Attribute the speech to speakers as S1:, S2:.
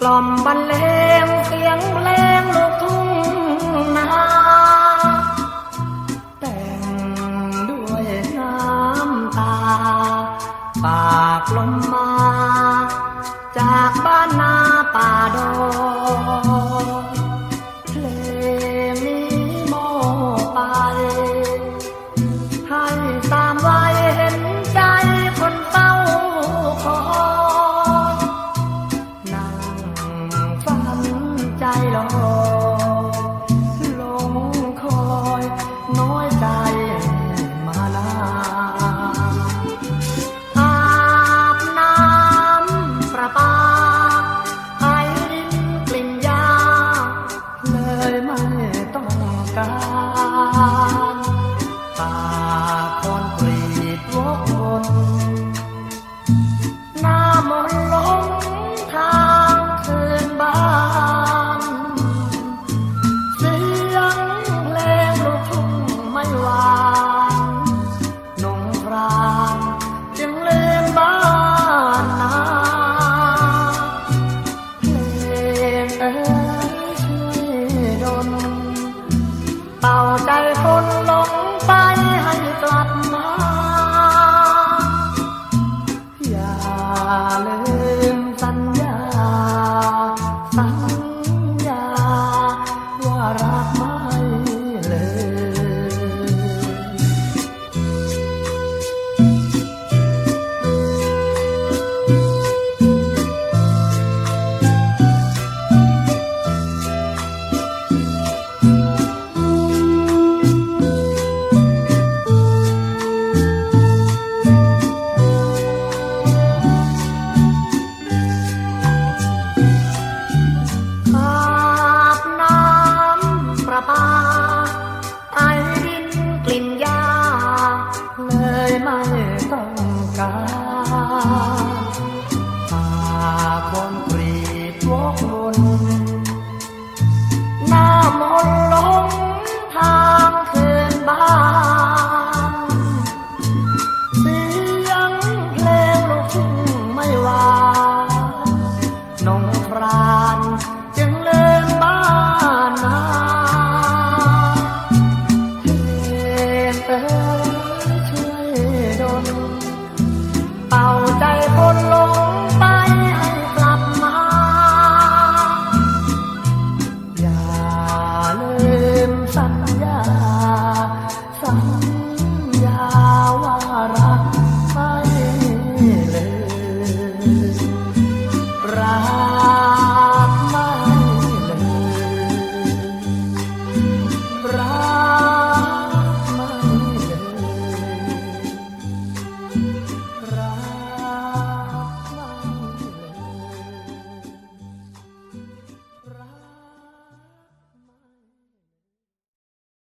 S1: กล่อมบรรเลงเสียงเพลงลูกทุ่งนาแต่งด้วยน้ำตาปากลมมา ต้ เป่าใจคนหลง ไม่ต้องการตาคนกรีดวกวนหน้ามนต์ลงทางคืนบ้านเสียงเพลงลูกทุ่งไม่หวานงพรานจึงลืมบ้า 아